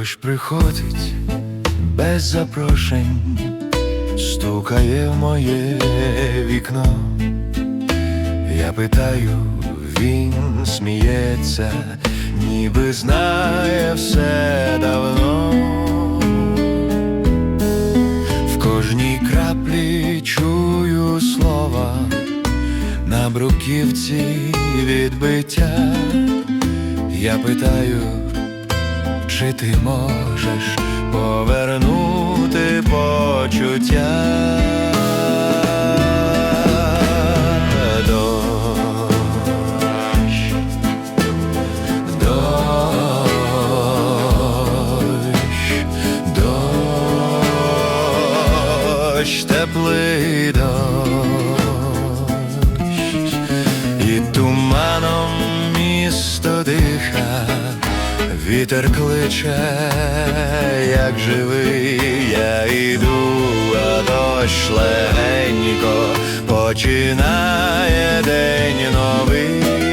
приходить без запрошень, стукає в моє вікно. Я питаю, він сміється, ніби знає все давно. В кожній краплі чую слова, на бруківці відбиття. Я питаю, чи ти можеш повернути почуття? Дощ, дощ, дощ, теплий дощ, і туманом місто диха, вітер кличе, як живий, я йду, а дощ легенько починає день новий.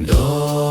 До